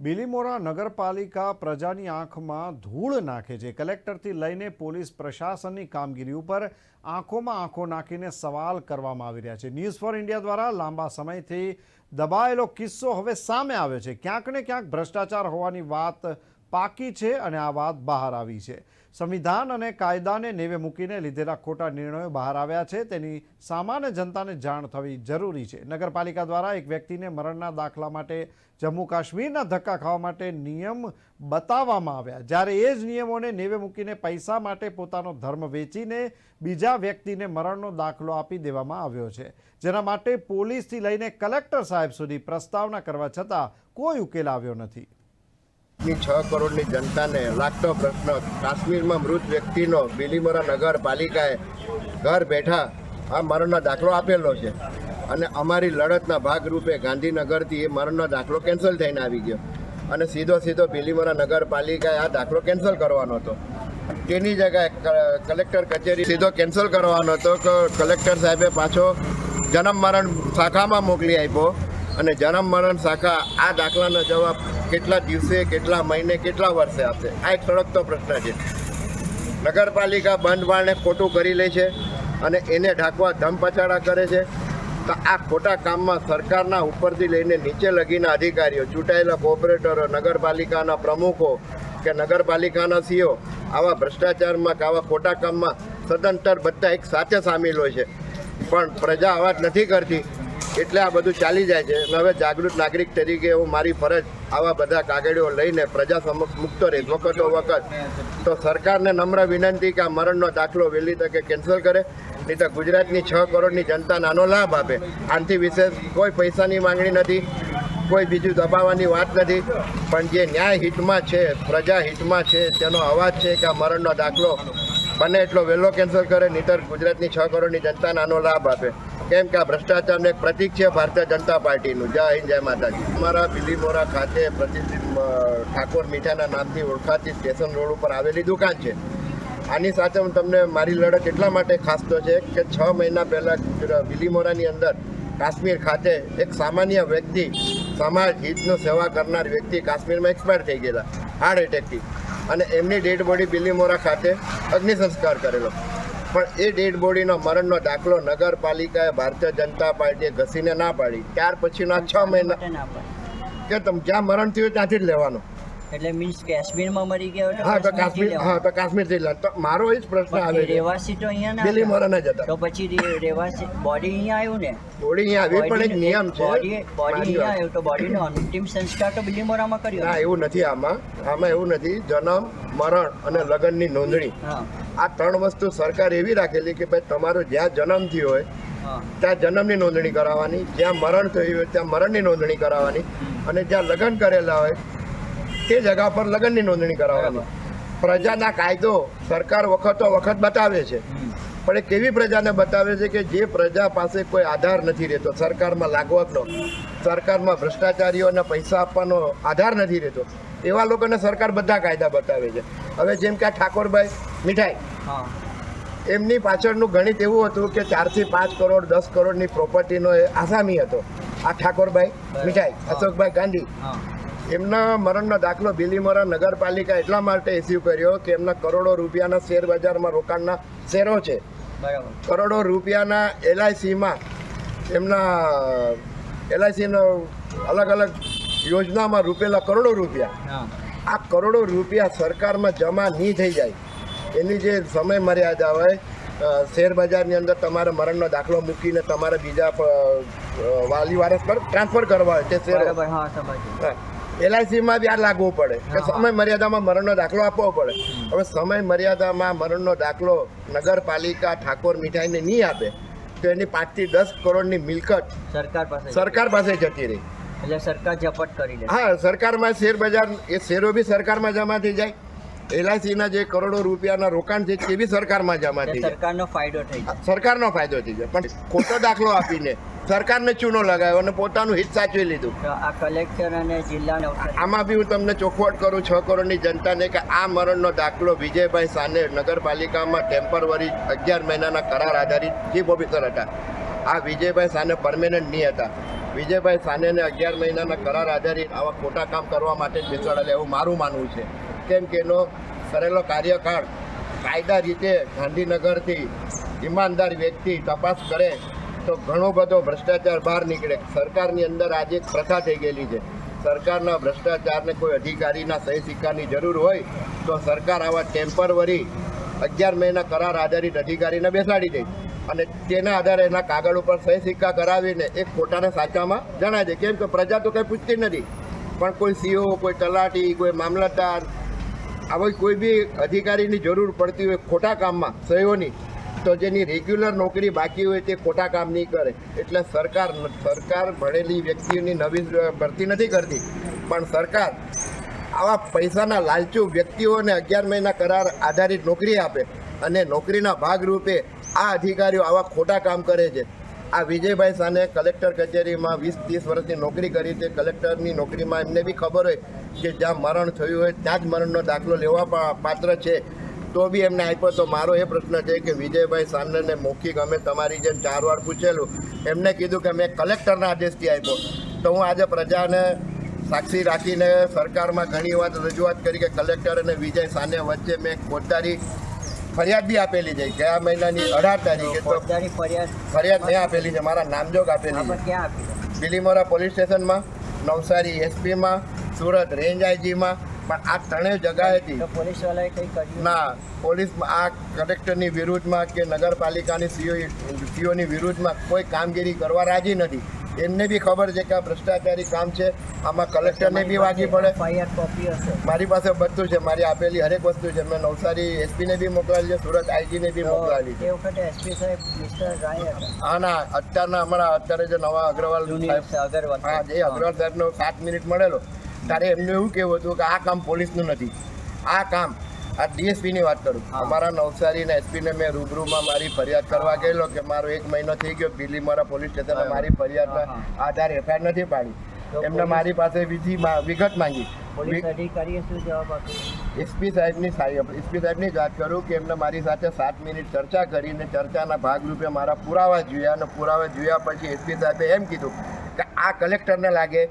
બિલીમોરા નગરપાલિકા પ્રજાની આંખમાં ધૂળ નાખે છે. કલેક્ટરથી લઈને પોલીસ પ્રશાસનની કામગીરી ઉપર આંખોમાં આંખો નાખીને સવાલ કરવામાં આવી રહ્યા છે. ન્યૂઝ ફોર ઇન્ડિયા દ્વારા લાંબા સમયથી દબાયેલો કિસ્સો હવે સામે આવ્યો છે. ક્યાંક ને ક્યાંક ભ્રષ્ટાચાર હોવાની વાત પાકી છે અને આ વાત બહાર આવી છે. સંવિધાન અને કાયદાને નેવે મૂકીને લીધેલા ખોટા નિર્ણયો બહાર આવ્યા છે. તેની સામાન્ય જનતાને જાણ થવી જરૂરી છે. નગરપાલિકા દ્વારા એક વ્યક્તિને મરણના દાખલા માટે જમ્મુ કાશ્મીરના ધક્કા ખાવા માટે નિયમ બતાવવામાં આવ્યા. જ્યારે એ જ નિયમોને નેવે મૂકીને પૈસા માટે પોતાનો ધર્મ વેચીને બીજા વ્યક્તિને મરણનો દાખલો આપી દેવામાં આવ્યો છે. જેના માટે પોલીસથી લઈને કલેક્ટર સાહેબ સુધી પ્રસ્તાવના કરવા છતાં કોઈ ઉકેલ આવ્યો નથી. ની છ કરોડની જનતાને લાગતો પ્રશ્ન. કાશ્મીરમાં મૃત વ્યક્તિનો બિલીમોરા નગરપાલિકાએ ઘર બેઠા આ મરણનો દાખલો આપેલો છે. અને અમારી લડતના ભાગરૂપે ગાંધીનગરથી એ મરણનો દાખલો કેન્સલ થઈને આવી ગયો. અને સીધો સીધો બિલીમોરા નગરપાલિકાએ આ દાખલો કેન્સલ કરવાનો હતો. તેની જગ્યાએ કલેક્ટર કચેરી સીધો કેન્સલ કરવાનો હતો કે કલેક્ટર સાહેબે પાછો જન્મ મરણ શાખામાં મોકલી આપ્યો. અને જન્મ મરણ શાખા આ દાખલાનો જવાબ કેટલા દિવસે, કેટલા મહિને, કેટલા વર્ષે આપશે? આ એક સળગતો પ્રશ્ન છે. નગરપાલિકા બંધ ખોટું કરી લે છે અને એને ઢાંકવા ધમપછાડા કરે છે. તો આ ખોટા કામમાં સરકારના ઉપરથી લઈને નીચે લગીના અધિકારીઓ, ચૂંટાયેલા કોઓપરેટરો, નગરપાલિકાના પ્રમુખો કે નગરપાલિકાના સીઓ, આવા ભ્રષ્ટાચારમાં કે આવા ખોટા કામમાં સદંતર બધા એક સાથે સામેલ હોય છે. પણ પ્રજા અવાજ નથી કરતી. એટલે આ બધું ચાલી જાય છે. હવે જાગૃત નાગરિક તરીકે હું મારી ફરજ આવા બધા કાગળીઓ લઈને પ્રજા સમક્ષ મૂકતો રહીશ વખતો વખત. તો સરકારને નમ્ર વિનંતી કે આ મરણનો દાખલો વહેલી તકે કેન્સલ કરે. નહીં તો ગુજરાતની છ કરોડની જનતા નાનો લાભ આપે. આનાથી વિશેષ કોઈ પૈસાની માંગણી નથી. કોઈ બીજું દબાવવાની વાત નથી. પણ જે ન્યાય હિતમાં છે, પ્રજા હિતમાં છે, તેનો અવાજ છે કે આ મરણનો દાખલો બને એટલો વહેલો કેન્સલ કરે નહીતર ગુજરાતની છ કરોડની જનતા નાનો લાભ આપે. કેમ કે આ ભ્રષ્ટાચારનું એક પ્રતિક છે ભારતીય જનતા પાર્ટીનું. જય હિન્દ, જય માતાજી. અમારા બિલીમોરા ખાતે પ્રતિષ્ઠિત ઠાકોર મીઠાના નામથી ઓળખાતી સ્ટેશન રોડ ઉપર આવેલી દુકાન છે. આની સાથે હું તમને મારી લડત એટલા માટે ખાસ તો છે કે છ મહિના પહેલાં બિલીમોરાની અંદર કાશ્મીર ખાતે એક સામાન્ય વ્યક્તિ સમાજ હિતનો સેવા કરનાર વ્યક્તિ કાશ્મીરમાં એક્સપાયર થઈ ગયેલા. હાર્ટ એટેકથી અને એમની ડેડ બોડી બિલીમોરા ખાતે અગ્નિ સંસ્કાર કરેલો. પણ એ ડેડ બોડીનો મરણનો દાખલો નગરપાલિકાએ ભારતીય જનતા પાર્ટીએ ઘસીને ના પાડી. ત્યાર પછીના છ મહિના. કે તમે જ્યાં મરણ થયું ત્યાંથી જ લેવાનો. એટલે મીન્સ કાશ્મીરમાં મરી ગયા હા તો કાશ્મીર હા તો કાશ્મીર જિલ્લા તો મારો એ જ પ્રશ્ન આવે રહેવાસી તો અહીંયા ના બિલીમોરાના જ હતા. તો પછી રહેવાસી બોડી અહીંયા આવ્યું ને? બોડી અહીંયા આવી પણ એક નિયમ છે. બોડી બોડી અહીંયા આવ્યું તો બોડીનો અંતિમ સંસ્કાર તો બિલીમોરામાં કર્યો. ના એવું નથી આમાં. આમાં એવું નથી. જન્મ મરણ અને લગ્નની નોંધણી. આ ત્રણ વસ્તુ સરકાર એવી રાખેલી કે ભાઈ તમારો જ્યાં જન્મ થયો હોય ત્યાં જન્મની નોંધણી કરાવવાની જ્યાં મરણ થયું હોય ત્યાં મરણની નોંધણી કરાવવાની અને જ્યાં લગ્ન કરેલા હોય તે જગા પર લગ્નની નોંધણી કરાવવાની. પ્રજાના કાયદો સરકાર વખતો વખત બતાવે છે. પણ એ કેવી પ્રજાને બતાવે છે કે જે પ્રજા પાસે કોઈ આધાર નથી રહેતો સરકારમાં લાગવકનો સરકારમાં ભ્રષ્ટાચારીઓને પૈસા આપવાનો આધાર નથી રહેતો. એવા લોકોને સરકાર બધા કાયદા બતાવે છે. હવે જેમ કે આ ઠાકોરભાઈ મીઠાઈ. એમની પાછળનું ગણિત એવું હતું કે ચારથી પાંચ કરોડ દસ કરોડની પ્રોપર્ટીનો એ આસામી હતો. આ ઠાકોરભાઈ મીઠાઈ અશોકભાઈ ગાંધી. એમના મરણનો દાખલો બિલીમોરા નગરપાલિકા એટલા માટે ઇસ્યુ કર્યો કે એમના કરોડો રૂપિયાના શેર બજારમાં રોકાણના શેરો છે. કરોડો રૂપિયાના એલઆઈસીમાં એમના એલઆઈસીનો અલગ અલગ યોજનામાં રૂપેલા કરોડો રૂપિયા. આ કરોડો રૂપિયા સરકારમાં જમા નહીં થઈ જાય. એની જે સમય મર્યાદા હોય શેર બજારની અંદર તમારે મરણનો દાખલો મૂકીને તમારે બીજા વાલી વારસ પર ટ્રાન્સફર કરવા હોય તે શેરો. એલઆઈસીમાં આ લાગવું પડે કે સમય મર્યાદામાં મરણનો દાખલો આપવો પડે. હવે સમય મર્યાદામાં મરણનો દાખલો નગરપાલિકા ઠાકોર મીઠાઈને નહીં આપે તો એની પાંચથી દસ કરોડની મિલકત સરકાર પાસે સરકાર પાસે જતી રહી. એટલે સરકાર ઝપટ કરી હા સરકારમાં શેર બજાર એ શેરો બી સરકારમાં જમા થઈ જાય. એલઆઈસીના જે કરોડો રૂપિયાના રોકાણ છે તે બી સરકારમાં જમા થઈ જાય. સરકારનો ફાયદો થઈ જાય. સરકારનો ફાયદો થઈ જાય. પણ ખોટો દાખલો આપીને સરકારને ચૂનો લગાવ્યો અને પોતાનું હિત સાચવી લીધું. આ કલેક્ટર અને જિલ્લા આમાં બી હું તમને ચોખવટ કરું છ કરોડની જનતાને કે આ મરણનો દાખલો વિજયભાઈ સાને નગરપાલિકામાં ટેમ્પરવરી અગિયાર મહિનાના કરાર આધારિત ચીફ ઓફિસર હતા. આ વિજયભાઈ સાને પરમેનન્ટ નહીં હતા. વિજયભાઈ સાનેને અગિયાર મહિનાના કરાર આધારિત આવા ખોટા કામ કરવા માટે જ બેસાડેલા એવું મારું માનવું છે. કેમ કે એનો કરેલો કાર્યકાળ કાયદા રીતે ગાંધીનગરથી ઈમાનદાર વ્યક્તિ તપાસ કરે તો ઘણો બધો ભ્રષ્ટાચાર બહાર નીકળે. સરકારની અંદર આજે એક પ્રથા થઈ ગયેલી છે. સરકારના ભ્રષ્ટાચારને કોઈ અધિકારીના સહી સિક્કાની જરૂર હોય તો સરકાર આવા ટેમ્પરવરી અગિયાર મહિના કરાર આધારિત અધિકારીને બેસાડી દે. અને તેના આધારે એના કાગળ ઉપર સહી સિક્કા કરાવીને એ ખોટાને સાચામાં જણાય દે. કેમ કે પ્રજા તો કંઈ પૂછતી નથી. પણ કોઈ સીઓ, કોઈ તલાટી, કોઈ મામલતદાર, આવી કોઈ બી અધિકારીની જરૂર પડતી હોય ખોટા કામમાં, સહીઓની તો જેની રેગ્યુલર નોકરી બાકી હોય તે ખોટા કામ નહીં કરે. એટલે સરકાર સરકાર ભણેલી વ્યક્તિઓની નવી ભરતી નથી કરતી. પણ સરકાર આવા પૈસાના લાલચુ વ્યક્તિઓને અગિયાર મહિના કરાર આધારિત નોકરી આપે અને નોકરીના ભાગરૂપે આ અધિકારીઓ આવા ખોટા કામ કરે છે. આ વિજયભાઈ સાને કલેક્ટર કચેરીમાં વીસ, ત્રીસ વર્ષની નોકરી કરી તે કલેક્ટરની નોકરીમાં એમને બી ખબર હોય કે જ્યાં મરણ થયું હોય ત્યાં જ મરણનો દાખલો લેવા પાત્ર છે. તો બી એમને આપ્યો. તો મારો એ પ્રશ્ન છે કે વિજયભાઈ સાંડને મૌખિક અમે તમારી જેમ ચાર વાર પૂછેલું. એમને કીધું કે મેં કલેક્ટરના આદેશથી આપ્યો. તો હું આજે પ્રજાને સાક્ષી રાખીને સરકારમાં ઘણી વાત રજૂઆત કરી કે કલેક્ટર અને વિજય સાને વચ્ચે મેં ફોજદારી ફરિયાદ બી આપેલી છે. ગયા મહિનાની અઢાર તારીખે તો ફોજદારી ફરિયાદ ફરિયાદ મેં આપેલી છે. મારા નામજોગ આપેલી છે. ક્યાં? બિલીમોરા પોલીસ સ્ટેશનમાં નવસારી એસપીમાં સુરત રેન્જ આઈજીમાં પણ આ ત્રણેય જગાએથી તો પોલીસ વાળાએ કંઈ કર્યું? ના પોલીસ આ કલેક્ટરની વિરુદ્ધમાં કે નગરપાલિકાની સીઓ સીઓની વિરુદ્ધમાં કોઈ કામગીરી કરવા રાજી નથી. એમને બી ખબર છે કે આ ભ્રષ્ટાચારી કામ છે. આમાં કલેક્ટરને બી વાગી પડે. કોપી હશે. મારી પાસે બધું છે. મારી આપેલી હરેક વસ્તુ છે. મેં નવસારી એસપીને બી મોકલાવી છે સુરત આઈજીને બી મોકલાવી છે. હા આના અત્યારના હમણાં અત્યારે જે નવા અગ્રવાલ સાહેબ અગરવાલ. હા જે અગ્રવાલ સાહેબનો સાત મિનિટ મળેલો. ત્યારે એમનું એવું કહેવું હતું કે આ કામ પોલીસનું નથી. આ કામ આ ડીએસપીની વાત કરું. અમારા નવસારીના એસપીને મેં રૂબરૂમાં મારી ફરિયાદ કરવા ગયેલો કે મારો એક મહિનો થઈ ગયો બિલીમોરા પોલીસ સ્ટેશનમાં મારી ફરિયાદના આધાર એફઆઈઆર નથી પાડી. એમને મારી પાસે વિધિ મા- વિગત માંગી. એસપી સાહેબની સાહેબ એસપી સાહેબની જ વાત કરું કે એમને મારી સાથે સાત મિનિટ ચર્ચા કરીને ચર્ચાના ભાગરૂપે મારા પુરાવા જોયા અને પુરાવા જોયા પછી એસપી સાહેબે એમ કીધું કે આ કલેક્ટરને લાગે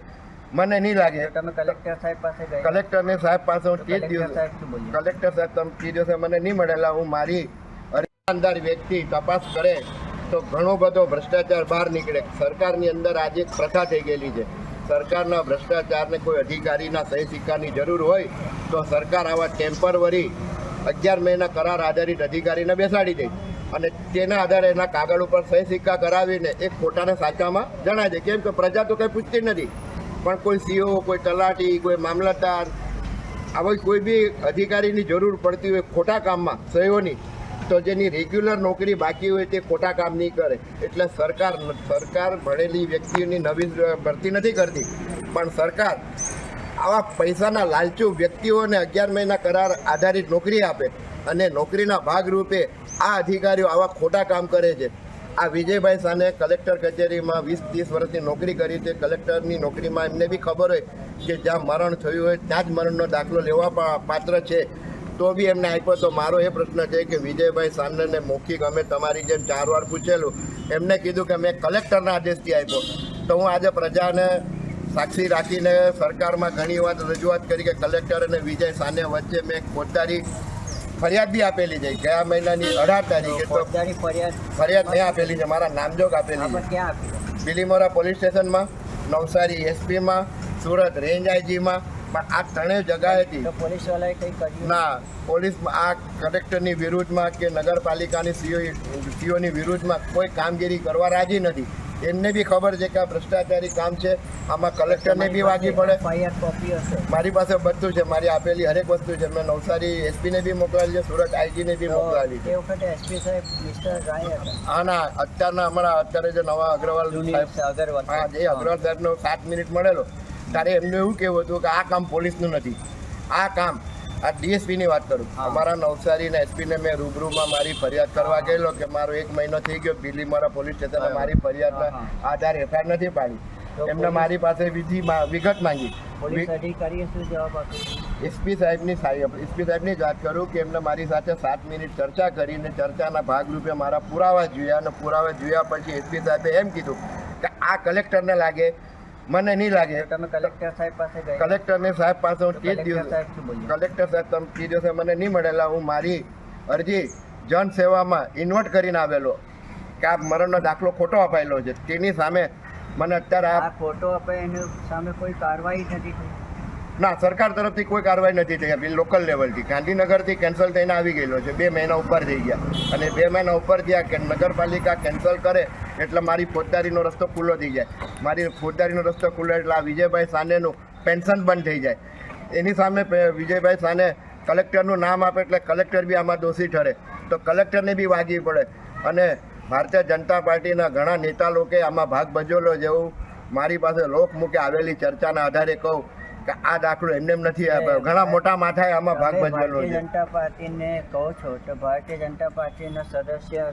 મને નહીં લાગે. તમે કલેક્ટર સાહેબ પાસે ગયા? કલેક્ટરને સાહેબ પાસે હું તો દિવસે સાહેબ કલેક્ટર સાહેબ તમે તે દિવસે મને નહીં મળેલા. હું મારી અરજદાર વ્યક્તિ તપાસ કરે તો ઘણો બધો ભ્રષ્ટાચાર બહાર નીકળે. સરકારની અંદર આજે એક પ્રથા થઈ ગયેલી છે. સરકારના ભ્રષ્ટાચારને કોઈ અધિકારીના સહી સિક્કાની જરૂર હોય તો સરકાર આવા ટેમ્પરવરી અગિયાર મહિના કરાર આધારિત અધિકારીને બેસાડી દે. અને તેના આધારે એના કાગળ ઉપર સહી સિક્કા કરાવીને એક ખોટાને સાચામાં જણાય છે કેમ કે પ્રજા તો કંઈ પૂછતી નથી. પણ કોઈ સીઓ, કોઈ તલાટી, કોઈ મામલતદાર, આવી કોઈ બી અધિકારીની જરૂર પડતી હોય ખોટા કામમાં, સહીઓની, તો જેની રેગ્યુલર નોકરી બાકી હોય તે ખોટા કામ નહીં કરે. એટલે સરકાર સરકાર ભણેલી વ્યક્તિઓની નવી ભરતી નથી કરતી. પણ સરકાર આવા પૈસાના લાલચુ વ્યક્તિઓને અગિયાર મહિના કરાર આધારિત નોકરી આપે અને નોકરીના ભાગરૂપે આ અધિકારીઓ આવા ખોટા કામ કરે છે. આ વિજયભાઈ સાને કલેક્ટર કચેરીમાં વીસ, ત્રીસ વર્ષની નોકરી કરી તે કલેક્ટરની નોકરીમાં એમને બી ખબર હોય કે જ્યાં મરણ થયું હોય ત્યાં જ મરણનો દાખલો લેવા પાત્ર છે. તો બી એમને આપ્યો. તો મારો એ પ્રશ્ન છે કે વિજયભાઈ સાનને મૌખિક અમે તમારી જેમ ચાર વાર પૂછેલું. એમને કીધું કે મેં કલેક્ટરના આદેશથી આપ્યો. તો હું આજે પ્રજાને સાક્ષી રાખીને સરકારમાં ઘણી વાત રજૂઆત કરી કે કલેક્ટર અને વિજય સાને વચ્ચે મેં ફોજદારી ફરિયાદ બી આપેલી છે. ગયા મહિનાની અઢાર તારીખે તો ફરિયાદ. ફરિયાદ મેં આપેલી છે. મારા નામજોગ આપેલી છે. બિલીમોરા પોલીસ સ્ટેશનમાં નવસારી એસપીમાં સુરત રેન્જ આઈજીમાં. પણ આ ત્રણેય જગાએથી હતી પોલીસ કંઈ કર્યું? ના પોલીસ આ કલેક્ટરની વિરુદ્ધમાં કે નગરપાલિકાની સીઓ સીઓની વિરુદ્ધમાં કોઈ કામગીરી કરવા રાજી નથી. એમને બી ખબર છે કે આ ભ્રષ્ટાચારી કામ છે. આમાં કલેક્ટરને બી વાગી પડે. મારી પાસે બધું છે. મારી આપેલી હરેક વસ્તુ છે. મેં નવસારી એસપીને બી મોકલાવી છે. સુરત આઈજીને બી મોકલાવી છે. ના. અત્યારના હમણાં અત્યારે જે નવા અગ્રવાલ સાહેબ હા જે અગ્રવાલ સાહેબનો સાત મિનિટ મળેલો. ત્યારે એમનું એવું કહેવું હતું કે આ કામ પોલીસનું નથી. આ કામ આ ડીએસપીની વાત કરું. અમારા નવસારીના એસપીને મેં રૂબરૂમાં મારી ફરિયાદ કરવા ગયેલો કે મારો એક મહિનો થઈ ગયો બિલીમોરા પોલીસ સ્ટેશને મારી ફરિયાદના આધાર એફઆઈઆર નથી પાડી. એમને મારી પાસે વિધિ વિગત માંગી. એસપી સાહેબની સાહેબ એસપી સાહેબની જ વાત કરું કે એમને મારી સાથે સાત મિનિટ ચર્ચા કરીને ચર્ચાના ભાગરૂપે મારા પુરાવા જોયા અને પુરાવા જોયા પછી એસપી સાહેબે એમ કીધું કે આ કલેક્ટરને લાગે મને નહીં લાગે. તમે કલેક્ટર સાહેબ પાસે ગયા? કલેક્ટરને સાહેબ પાસે હું તો દિવસે કલેક્ટર સાહેબ તમે તે દિવસે મને નહીં મળેલા. હું મારી અરજી જનસેવામાં ઇન્વર્ટ કરીને આવેલો. કે આ મરણનો દાખલો ખોટો અપાયેલો છે. તેની સામે મને અત્યારે આ ખોટો અપાય એની સામે કોઈ કાર્યવાહી નથી થઈ ના સરકાર તરફથી કોઈ કાર્યવાહી નથી થઈ. આપી લોકલ લેવલથી. ગાંધીનગરથી કેન્સલ થઈને આવી ગયેલો છે. બે મહિના ઉપર થઈ ગયા. અને બે મહિના ઉપર થયા કે નગરપાલિકા કેન્સલ કરે એટલે મારી ફોજદારીનો રસ્તો ખુલ્લો થઈ જાય. મારી ફોજદારીનો રસ્તો ખુલ્લો એટલે આ વિજયભાઈ સાનેનું પેન્શન બંધ થઈ જાય. એની સામે વિજયભાઈ સાને કલેક્ટરનું નામ આપે એટલે કલેક્ટર બી આમાં દોષી ઠરે. તો કલેક્ટરને બી વાગી પડે. અને ભારતીય જનતા પાર્ટીના ઘણા નેતા લોકોએ આમાં ભાગ ભજવેલો જેવું મારી પાસે લોકમુખે આવેલી ચર્ચાના આધારે કહું કે આ દાખલો એમને એમ નથી આપ્યો. ઘણા મોટા માથાએ આમાં ભાગ ભજવેલો ભારતીય છે. જનતા પાર્ટીને કહો છો તો ભારતીય જનતા પાર્ટીના સદસ્ય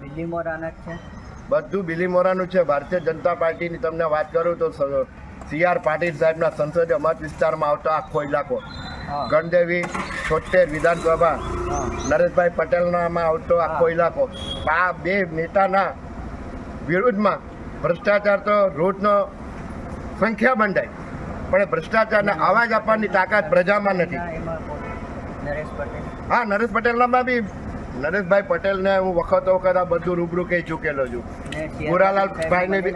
બિલ્લી મોરાના છે? બધું બિલીમોરાનું છે. ભારતીય જનતા પાર્ટીની તમને વાત કરું તો સી આર પાટીલ સાહેબના સંસદીય મત વિસ્તારમાં આવતો આખો ઇલાકો. ગણદેવી છોટેર વિધાનસભા નરેશભાઈ પટેલનામાં આવતો આખો ઇલાકો. આ બે નેતાના વિરુદ્ધમાં ભ્રષ્ટાચાર તો રોજનો સંખ્યા બંધાય પણ ભ્રષ્ટાચારને અવાજ આપવાની તાકાત પ્રજામાં નથી. હા નરેશ પટેલનામાં બી નરેશભાઈ પટેલને હું વખતો વખત આ બધું રૂબરૂ કહી ચૂકેલો છું. ને CR ગુરાલાલ સાહેબ બી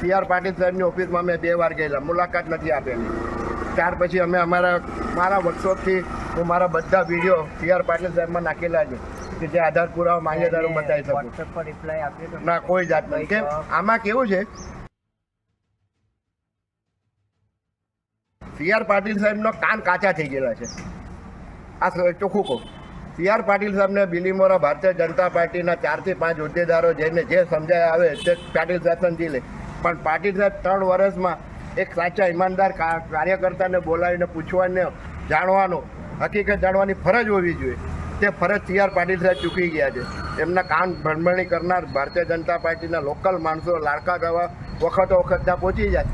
સી આર પાટીલ સાહેબની ઓફિસમાં મેં બે વાર ગયેલા. મુલાકાત નથી આપેલી. ત્યાર પછી અમે અમારા મારા વર્કશોપથી હું મારા બધા વીડિયો સી આર પાટીલ સાહેબમાં નાખેલા છે કે જે આધાર પુરાવા માંગે ત્યારે હું બતાવી શકું. ના કોઈ જાત નહીં. કેમ? આમાં કેવું છે? સી આર પાટીલ સાહેબનો કાન કાચા થઈ ગયેલા છે. આ ચોખ્ખું કહું. સી આર પાટીલ સાહેબને બિલીમોરા ભારતીય જનતા પાર્ટીના ચારથી પાંચ હોદ્દેદારો જેને જે સમજાય આવે તે પાટીલ સાહેબ સમજી લે. પણ પાટીલ સાહેબ ત્રણ વર્ષમાં એક સાચા ઈમાનદાર કાર્યકર્તાને બોલાવીને પૂછવાને જાણવાનો, હકીકત જાણવાની ફરજ હોવી જોઈએ. તે ફરજ સી આર પાટીલ સાહેબ ચૂકી ગયા છે. એમના કાન ભણભણી કરનાર ભારતીય જનતા પાર્ટીના લોકલ માણસો લાડકા ગવા વખતો વખત ત્યાં પહોંચી જાય.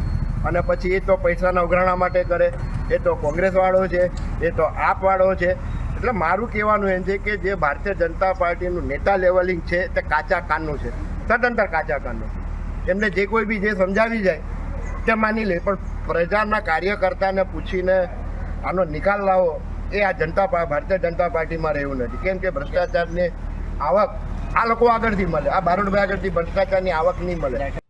અને પછી એ તો પૈસાના ઉઘરાણા માટે કરે, એ તો કોંગ્રેસવાળો છે, એ તો આપવાળો છે એટલે મારું કહેવાનું એમ છે કે જે ભારતીય જનતા પાર્ટીનું નેતા લેવલિંગ છે તે કાચા કાનનું છે, સદંતર કાચા કાનનું. એમને જે કોઈ બી જે સમજાવી જાય તે માની લે, પણ પ્રજાના કાર્યકર્તાને પૂછીને આનો નિકાલ લાવો, એ આ જનતા ભારતીય જનતા પાર્ટીમાં રહેવું નથી. કેમ કે ભ્રષ્ટાચારની આવક આ લોકો આગળથી મળે, આ બારોડભાઈ આગળથી ભ્રષ્ટાચારની આવક નહીં મળે.